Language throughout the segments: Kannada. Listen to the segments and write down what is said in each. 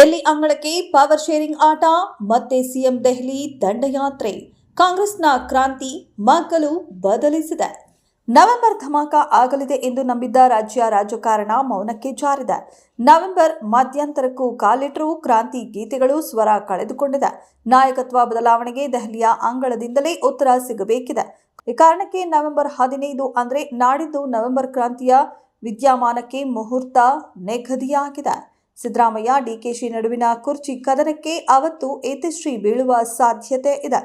ಡೆಲ್ಲಿ ಅಂಗಳಕ್ಕೆ ಪವರ್ ಶೇರಿಂಗ್ ಆಟ, ಮತ್ತೆ ಸಿಎಂ ದೆಹಲಿ ದಂಡಯಾತ್ರೆ. ಕಾಂಗ್ರೆಸ್ನ ಕ್ರಾಂತಿ ಮಗ್ಗಲು ಬದಲಿಸಿದೆ. ನವೆಂಬರ್ ಧಮಾಕ ಆಗಲಿದೆ ಎಂದು ನಂಬಿದ್ದ ರಾಜ್ಯ ರಾಜಕಾರಣ ಮೌನಕ್ಕೆ ಜಾರಿದೆ. ನವೆಂಬರ್ ಮಧ್ಯಂತರಕ್ಕೂ ಕಾಲಿಟ್ಟರೂ ಕ್ರಾಂತಿ ಗೀತೆಗಳು ಸ್ವರ ಕಳೆದುಕೊಂಡಿದೆ. ನಾಯಕತ್ವ ಬದಲಾವಣೆಗೆ ದೆಹಲಿಯ ಅಂಗಳದಿಂದಲೇ ಉತ್ತರ ಸಿಗಬೇಕಿದೆ. ಈ ಕಾರಣಕ್ಕೆ ನವೆಂಬರ್ ಹದಿನೈದು ಅಂದರೆ ನಾಡಿದ್ದು ನವೆಂಬರ್ ಕ್ರಾಂತಿಯ ವಿದ್ಯಮಾನಕ್ಕೆ ಮುಹೂರ್ತ ನಿಗದಿಯಾಗಿದೆ. ಸಿದ್ದರಾಮಯ್ಯ, ಡಿಕೆಶಿ ನಡುವಿನ ಕುರ್ಚಿ ಕದನಕ್ಕೆ ಅವತ್ತು ಏತಶ್ರೀ ಬೀಳುವ ಸಾಧ್ಯತೆ ಇದೆ.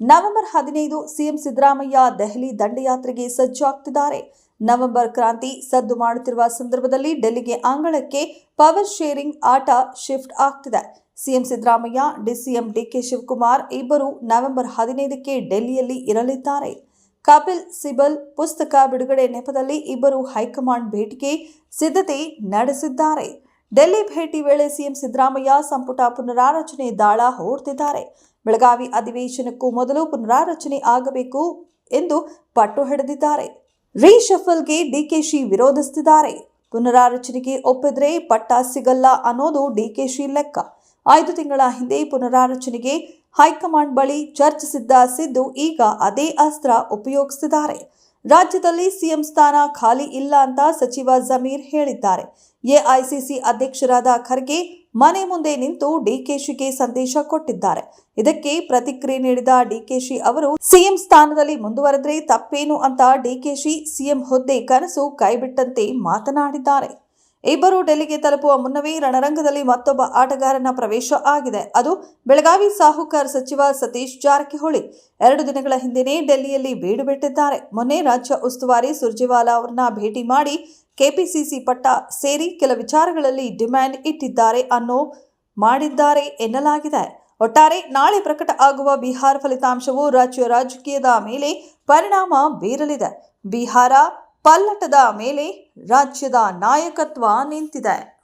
ನವೆಂಬರ್ ಹದಿನೈದು ಸಿಎಂ ಸಿದ್ದರಾಮಯ್ಯ ದೆಹಲಿ ದಂಡಯಾತ್ರೆಗೆ ಸಜ್ಜಾಗ್ತಿದ್ದಾರೆ. ನವೆಂಬರ್ ಕ್ರಾಂತಿ ಸದ್ದು ಮಾಡುತ್ತಿರುವ ಸಂದರ್ಭದಲ್ಲಿ ಡೆಲ್ಲಿಗೆ ಅಂಗಳಕ್ಕೆ ಪವರ್ ಶೇರಿಂಗ್ ಆಟ ಶಿಫ್ಟ್ ಆಗ್ತಿದೆ. CM Siddaramaiah, DCM DK Shivakumar ಇಬ್ಬರು ನವೆಂಬರ್ ಹದಿನೈದಕ್ಕೆ ಡೆಲ್ಲಿಯಲ್ಲಿ ಇರಲಿದ್ದಾರೆ. ಕಪಿಲ್ ಸಿಬಲ್ ಪುಸ್ತಕ ಬಿಡುಗಡೆ ನೆಪದಲ್ಲಿ ಇಬ್ಬರು ಹೈಕಮಾಂಡ್ ಭೇಟಿಗೆ ಸಿದ್ಧತೆ ನಡೆಸಿದ್ದಾರೆ. ಡೆಲ್ಲಿ ಭೇಟಿ ವೇಳೆ ಸಿಎಂ ಸಿದ್ದರಾಮಯ್ಯ ಸಂಪುಟ ಪುನರಾರಚನೆ ದಾಳ ಹೂಡ್ತಿದ್ದಾರೆ ಬೆಳಗಾವಿ ಅಧಿವೇಶನಕ್ಕೂ ಮೊದಲು ಪುನರಾರಚನೆ ಆಗಬೇಕು ಎಂದು ಪಟ್ಟು ಹಿಡಿದಿದ್ದಾರೆ. ರೀಶಫಲ್ಗೆ ಡಿಕೆಶಿ ವಿರೋಧಿಸುತ್ತಿದ್ದಾರೆ ಪುನರಾರಚನೆಗೆ ಒಪ್ಪಿದ್ರೆ ಪಟ್ಟ ಸಿಗಲ್ಲ ಅನ್ನೋದು ಡಿಕೆಶಿ ಲೆಕ್ಕ. ಐದು ತಿಂಗಳ ಹಿಂದೆ ಪುನರಾರಚನೆಗೆ ಹೈಕಮಾಂಡ್ ಬಳಿ ಚರ್ಚಿಸಿದ್ದ ಸಿದ್ದು ಈಗ ಅದೇ ಅಸ್ತ್ರ ಉಪಯೋಗಿಸಿದ್ದಾರೆ ರಾಜ್ಯದಲ್ಲಿ ಸಿಎಂ ಸ್ಥಾನ ಖಾಲಿ ಇಲ್ಲ ಅಂತ ಸಚಿವ ಜಮೀರ್ ಹೇಳಿದ್ದಾರೆ. ಎಐಸಿಸಿ ಅಧ್ಯಕ್ಷರಾದ ಖರ್ಗೆ ಮನೆ ಮುಂದೆ ನಿಂತು ಡಿಕೆಶಿಗೆ ಸಂದೇಶ ಕೊಟ್ಟಿದ್ದಾರೆ. ಇದಕ್ಕೆ ಪ್ರತಿಕ್ರಿಯೆ ನೀಡಿದ ಡಿಕೆಶಿ ಅವರು, ಸಿಎಂ ಸ್ಥಾನದಲ್ಲಿ ಮುಂದುವರೆದ್ರೆ ತಪ್ಪೇನು ಅಂತ ಡಿಕೆಶಿ ಸಿಎಂ ಹುದ್ದೆ ಕನಸು ಕೈಬಿಟ್ಟಂತೆ ಮಾತನಾಡಿದ್ದಾರೆ. ಇಬ್ಬರು ಡೆಲ್ಲಿಗೆ ತಲುಪುವ ಮುನ್ನವೇ ರಣರಂಗದಲ್ಲಿ ಮತ್ತೊಬ್ಬ ಆಟಗಾರನ ಪ್ರವೇಶ ಆಗಿದೆ. ಅದು ಬೆಳಗಾವಿ ಸಾಹುಕಾರ ಸಚಿವ ಸತೀಶ್ ಜಾರಕಿಹೊಳಿ. ಎರಡು ದಿನಗಳ ಹಿಂದೆಯೇ ಡೆಲ್ಲಿಯಲ್ಲಿ ಬೀಡು ಬಿಟ್ಟಿದ್ದಾರೆ. ಮೊನ್ನೆ ರಾಜ್ಯ ಉಸ್ತುವಾರಿ ಸುರ್ಜೇವಾಲಾ ಅವರನ್ನ ಭೇಟಿ ಮಾಡಿ ಕೆಪಿಸಿಸಿ ಪಟ್ಟ ಸೇರಿ ಕೆಲ ವಿಚಾರಗಳಲ್ಲಿ ಡಿಮ್ಯಾಂಡ್ ಇಟ್ಟಿದ್ದಾರೆ ಅನ್ನೋ ಮಾಡಿದ್ದಾರೆ ಎನ್ನಲಾಗಿದೆ. ಒಟ್ಟಾರೆ ನಾಳೆ ಪ್ರಕಟ ಆಗುವ ಬಿಹಾರ ಫಲಿತಾಂಶವು ರಾಜ್ಯ ರಾಜಕೀಯದ ಮೇಲೆ ಪರಿಣಾಮ ಬೀರಲಿದೆ. ಬಿಹಾರ ಪಲ್ಲಟದ ಮೇಲೆ ರಾಜ್ಯದ ನಾಯಕತ್ವ ನಿಂತಿದೆ.